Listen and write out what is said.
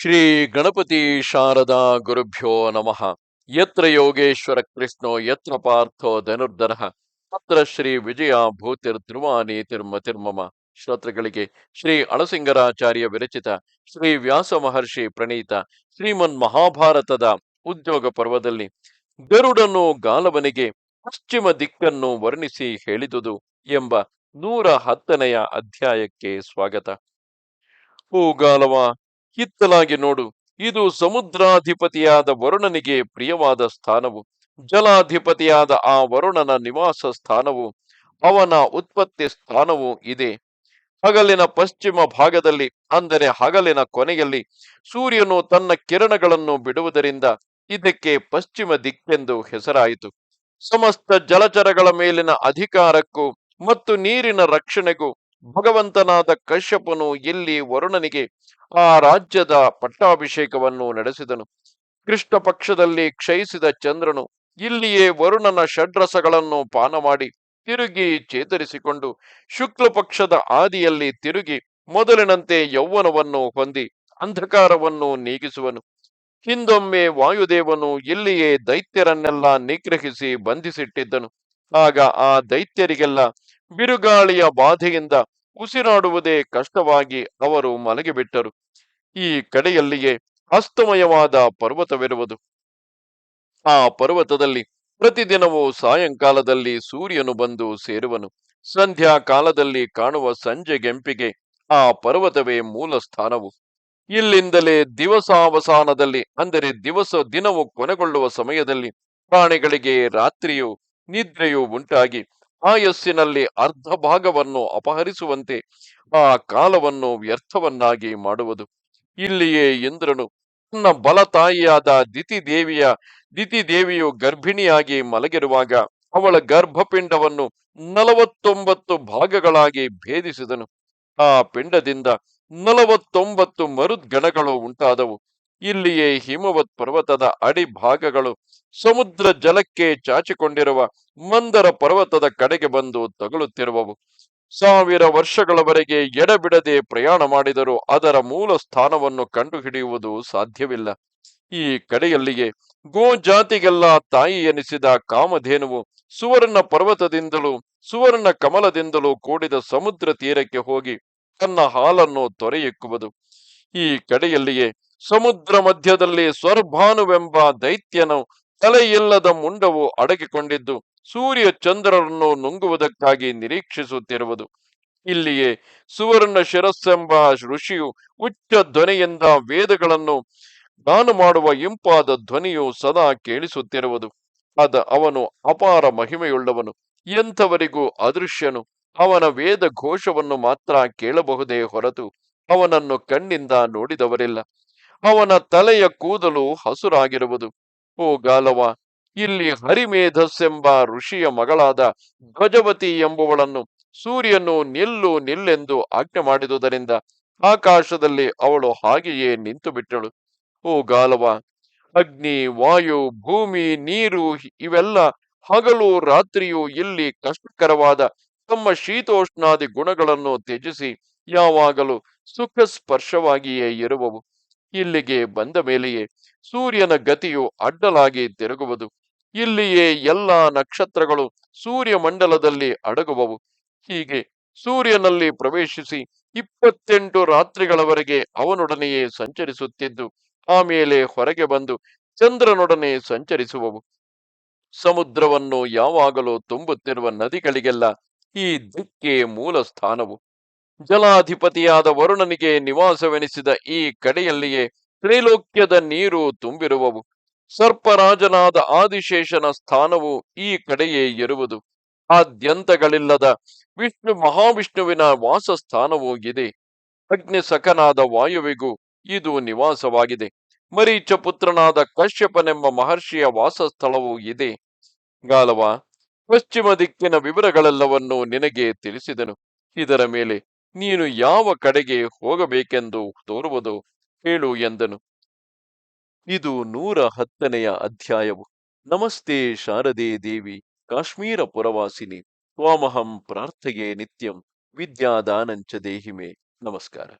ಶ್ರೀ ಗಣಪತಿ ಶಾರದಾ ಗುರುಭ್ಯೋ ನಮಃ. ಯತ್ರ ಯೋಗೇಶ್ವರ ಕೃಷ್ಣೋ, ಯತ್ರ ಪಾರ್ಥೋ ಧನುರ್ಧರ. ತತ್ರ ಶ್ರೀ ವಿಜಯ ಭೂತಿರ್ ಧ್ರುವಾನಿ ತಿರ್ಮತಿರ್ಮಮ. ಶ್ರೋತೃಗಳಿಗೆ ಶ್ರೀ ಅಳಸಿಂಗರಾಚಾರ್ಯ ವಿರಚಿತ, ಶ್ರೀ ವ್ಯಾಸ ಮಹರ್ಷಿ ಪ್ರಣೀತ, ಶ್ರೀಮನ್ ಮಹಾಭಾರತದ ಉದ್ಯೋಗ ಪರ್ವದಲ್ಲಿ ಗರುಡನು ಗಾಲವನಿಗೆ ಪಶ್ಚಿಮ ದಿಕ್ಕನ್ನು ವರ್ಣಿಸಿ ಹೇಳಿದುದು ಎಂಬ ನೂರ ಹತ್ತನೆಯ ಅಧ್ಯಾಯಕ್ಕೆ ಸ್ವಾಗತ. ಓ ಗಾಲವ ಹಿತ್ತಲಾಗಿ ನೋಡು. ಇದು ಸಮುದ್ರಾಧಿಪತಿಯಾದ ವರುಣನಿಗೆ ಪ್ರಿಯವಾದ ಸ್ಥಾನವು. ಜಲಾಧಿಪತಿಯಾದ ಆ ವರುಣನ ನಿವಾಸ ಸ್ಥಾನವು. ಅವನ ಉತ್ಪತ್ತಿ ಸ್ಥಾನವು ಇದೆ. ಹಗಲಿನ ಪಶ್ಚಿಮ ಭಾಗದಲ್ಲಿ, ಅಂದರೆ ಹಗಲಿನ ಕೊನೆಯಲ್ಲಿ, ಸೂರ್ಯನು ತನ್ನ ಕಿರಣಗಳನ್ನು ಬಿಡುವುದರಿಂದ ಇದಕ್ಕೆ ಪಶ್ಚಿಮ ದಿಕ್ಕೆಂದು ಹೆಸರಾಯಿತು. ಸಮಸ್ತ ಜಲಚರಗಳ ಮೇಲಿನ ಅಧಿಕಾರಕ್ಕೂ ಮತ್ತು ನೀರಿನ ರಕ್ಷಣೆಗೂ ಭಗವಂತನಾದ ಕಶ್ಯಪನು ಎಲ್ಲಿ ವರುಣನಿಗೆ ಆ ರಾಜ್ಯದ ಪಟ್ಟಾಭಿಷೇಕವನ್ನು ನಡೆಸಿದನು. ಕೃಷ್ಣ ಪಕ್ಷದಲ್ಲಿ ಕ್ಷಯಿಸಿದ ಚಂದ್ರನು ಇಲ್ಲಿಯೇ ವರುಣನ ಷಡ್ರಸಗಳನ್ನು ಪಾನ ಮಾಡಿ ತಿರುಗಿ ಚೇತರಿಸಿಕೊಂಡು ಶುಕ್ಲ ಪಕ್ಷದ ಆದಿಯಲ್ಲಿ ತಿರುಗಿ ಮೊದಲಿನಂತೆ ಯೌವನವನ್ನು ಹೊಂದಿ ಅಂಧಕಾರವನ್ನು ನೀಗಿಸುವನು. ಹಿಂದೊಮ್ಮೆ ವಾಯುದೇವನು ಇಲ್ಲಿಯೇ ದೈತ್ಯರನ್ನೆಲ್ಲ ನಿಗ್ರಹಿಸಿ ಬಂಧಿಸಿಟ್ಟಿದ್ದನು. ಆಗ ಆ ದೈತ್ಯರಿಗೆಲ್ಲ ಬಿರುಗಾಳಿಯ ಬಾಧೆಯಿಂದ ಉಸಿರಾಡುವುದೇ ಕಷ್ಟವಾಗಿ ಅವರು ಮಲಗಿಬಿಟ್ಟರು ಈ ಕಡೆಯಲ್ಲಿಯೇ ಹಸ್ತಮಯವಾದ ಪರ್ವತವಿರುವುದು. ಆ ಪರ್ವತದಲ್ಲಿ ಪ್ರತಿದಿನವೂ ಸಾಯಂಕಾಲದಲ್ಲಿ ಸೂರ್ಯನು ಬಂದು ಸೇರುವನು. ಸಂಧ್ಯಾ ಕಾಲದಲ್ಲಿ ಕಾಣುವ ಸಂಜೆಗೆಂಪಿಗೆ ಆ ಪರ್ವತವೇ ಮೂಲ ಸ್ಥಾನವು. ಇಲ್ಲಿಂದಲೇ ದಿವಸಾವಸಾನದಲ್ಲಿ, ಅಂದರೆ ದಿವಸ ದಿನವು ಕೊನೆಗೊಳ್ಳುವ ಸಮಯದಲ್ಲಿ ಪ್ರಾಣಿಗಳಿಗೆ ರಾತ್ರಿಯು ನಿದ್ರೆಯು ಉಂಟಾಗಿ ಆಯಸ್ಸಿನಲ್ಲಿ ಅರ್ಧ ಭಾಗವನ್ನು ಅಪಹರಿಸುವಂತೆ ಆ ಕಾಲವನ್ನು ವ್ಯರ್ಥವನ್ನಾಗಿ ಮಾಡುವುದು. ಇಲ್ಲಿಯೇ ಇಂದ್ರನು ತನ್ನ ಬಲತಾಯಿಯಾದ ದಿತಿ ದೇವಿಯ ದಿತಿ ದೇವಿಯು ಗರ್ಭಿಣಿಯಾಗಿ ಮಲಗಿರುವಾಗ ಅವಳ ಗರ್ಭಪಿಂಡವನ್ನು ನಲವತ್ತೊಂಬತ್ತು ಭಾಗಗಳಾಗಿ ಭೇದಿಸಿದನು. ಆ ಪಿಂಡದಿಂದ ನಲವತ್ತೊಂಬತ್ತು ಮರುದ್ಗಣಗಳು ಉಂಟಾದವು. ಇಲ್ಲಿಯೇ ಹಿಮವತ್ ಪರ್ವತದ ಅಡಿಭಾಗಗಳು ಸಮುದ್ರ ಜಲಕ್ಕೆ ಚಾಚಿಕೊಂಡಿರುವ ಮಂದರ ಪರ್ವತದ ಕಡೆಗೆ ಬಂದು ತಗುಲುತ್ತಿರುವವು. ಸಾವಿರ ವರ್ಷಗಳವರೆಗೆ ಎಡಬಿಡದೆ ಪ್ರಯಾಣ ಮಾಡಿದರೂ ಅದರ ಮೂಲ ಸ್ಥಾನವನ್ನು ಕಂಡುಹಿಡಿಯುವುದು ಸಾಧ್ಯವಿಲ್ಲ. ಈ ಕಡೆಯಲ್ಲಿಯೇ ಗೋ ಜಾತಿಗೆಲ್ಲ ತಾಯಿ ಎನಿಸಿದ ಕಾಮಧೇನುವು ಸುವರ್ಣ ಪರ್ವತದಿಂದಲೂ ಸುವರ್ಣ ಕಮಲದಿಂದಲೂ ಕೂಡಿದ ಸಮುದ್ರ ತೀರಕ್ಕೆ ಹೋಗಿ ತನ್ನ ಹಾಲನ್ನು ತೊರೆಯಿಕ್ಕುವುದು. ಈ ಕಡೆಯಲ್ಲಿಯೇ ಸಮುದ್ರ ಮಧ್ಯದಲ್ಲಿ ಸ್ವರ್ಭಾನುವೆಂಬ ದೈತ್ಯನು ತಲೆಯಿಲ್ಲದ ಮುಂಡವು ಅಡಗಿಕೊಂಡಿದ್ದು ಸೂರ್ಯ ಚಂದ್ರರನ್ನು ನುಂಗುವುದಕ್ಕಾಗಿ ನಿರೀಕ್ಷಿಸುತ್ತಿರುವುದು. ಇಲ್ಲಿಯೇ ಸುವರ್ಣ ಶಿರಸ್ಸೆಂಬ ಋಷಿಯು ಉಚ್ಚ ಧ್ವನಿಯಿಂದ ವೇದಗಳನ್ನು ಗಾನ ಮಾಡುವ ಇಂಪಾದ ಧ್ವನಿಯು ಸದಾ ಕೇಳಿಸುತ್ತಿರುವುದು. ಅದ ಅವನು ಅಪಾರ ಮಹಿಮೆಯುಳ್ಳವನು. ಎಂಥವರಿಗೂ ಅದೃಶ್ಯನು. ಅವನ ವೇದ ಘೋಷವನ್ನು ಮಾತ್ರ ಕೇಳಬಹುದೇ ಹೊರತು ಅವನನ್ನು ಕಣ್ಣಿಂದ ನೋಡಿದವರಿಲ್ಲ. ಅವನ ತಲೆಯ ಕೂದಲು ಹಸುರಾಗಿರುವುದು. ಓ ಗಾಲವ ಇಲ್ಲಿ ಹರಿಮೇಧಸ್ಸೆಂಬ ಋಷಿಯ ಮಗಳಾದ ಧ್ವಜವತಿ ಎಂಬುವಳನ್ನು ಸೂರ್ಯನು ನಿಲ್ಲು ನಿಲ್ಲೆಂದು ಆಜ್ಞೆ ಮಾಡಿದುದರಿಂದ ಆಕಾಶದಲ್ಲಿ ಅವಳು ಹಾಗೆಯೇ ನಿಂತು ಬಿಟ್ಟಳು ಓ ಗಾಲವ ಅಗ್ನಿ, ವಾಯು, ಭೂಮಿ, ನೀರು ಇವೆಲ್ಲ ಹಗಲು ರಾತ್ರಿಯು ಇಲ್ಲಿ ಕಷ್ಟಕರವಾದ ತಮ್ಮ ಶೀತೋಷ್ಣಾದಿ ಗುಣಗಳನ್ನು ತ್ಯಜಿಸಿ ಯಾವಾಗಲೂ ಸುಖ ಸ್ಪರ್ಶವಾಗಿಯೇ ಇರುವವು. ಇಲ್ಲಿಗೆ ಬಂದ ಮೇಲೆಯೇ ಸೂರ್ಯನ ಗತಿಯು ಅಡ್ಡಲಾಗಿ ತಿರುಗುವುದು. ಇಲ್ಲಿಯೇ ಎಲ್ಲ ನಕ್ಷತ್ರಗಳು ಸೂರ್ಯ ಮಂಡಲದಲ್ಲಿ ಅಡಗುವವು. ಹೀಗೆ ಸೂರ್ಯನಲ್ಲಿ ಪ್ರವೇಶಿಸಿ ಇಪ್ಪತ್ತೆಂಟು ರಾತ್ರಿಗಳವರೆಗೆ ಅವನೊಡನೆಯೇ ಸಂಚರಿಸುತ್ತಿದ್ದು ಆಮೇಲೆ ಹೊರಗೆ ಬಂದು ಚಂದ್ರನೊಡನೆ ಸಂಚರಿಸುವವು. ಸಮುದ್ರವನ್ನು ಯಾವಾಗಲೂ ತುಂಬುತ್ತಿರುವ ನದಿಗಳಿಗೆಲ್ಲ ಈ ದಿಕ್ಕೆ ಮೂಲ ಸ್ಥಾನವು. ಜಲಾಧಿಪತಿಯಾದ ವರುಣನಿಗೆ ನಿವಾಸವೆನಿಸಿದ ಈ ಕಡೆಯಲ್ಲಿಯೇ ತ್ರೈಲೋಕ್ಯದ ನೀರು ತುಂಬಿರುವವು. ಸರ್ಪರಾಜನಾದ ಆದಿಶೇಷನ ಸ್ಥಾನವು ಈ ಕಡೆಯೇ ಇರುವುದು. ಆದ್ಯಂತಗಳಿಲ್ಲದ ವಿಷ್ಣು ಮಹಾವಿಷ್ಣುವಿನ ವಾಸಸ್ಥಾನವೂ ಇದೆ. ಅಗ್ನಿ ಸಖನಾದ ವಾಯುವಿಗೂ ಇದು ನಿವಾಸವಾಗಿದೆ. ಮರೀಚ ಪುತ್ರನಾದ ಕಶ್ಯಪನೆಂಬ ಮಹರ್ಷಿಯ ವಾಸಸ್ಥಳವೂ ಇದೆ. ಗಾಲವ, ಪಶ್ಚಿಮ ದಿಕ್ಕಿನ ವಿವರಗಳೆಲ್ಲವನ್ನೂ ನಿನಗೆ ತಿಳಿಸಿದನು. ಇದರ ಮೇಲೆ ನೀನು ಯಾವ ಕಡೆಗೆ ಹೋಗಬೇಕೆಂದು ತೋರುವುದು ಹೇಳು ಎಂದನು. ಇದು ನೂರ ಹತ್ತನೆಯ ಅಧ್ಯಾಯವು. ನಮಸ್ತೆ ಶಾರದೆ ದೇವಿ, ಕಾಶ್ಮೀರ ಪುರವಾಸಿನಿ, ತ್ವಾಮಹಂ ಪ್ರಾರ್ಥೆಯೇ ನಿತ್ಯಂ, ವಿದ್ಯಾದಾನಂಚ ದೇಹಿಮೆ. ನಮಸ್ಕಾರ.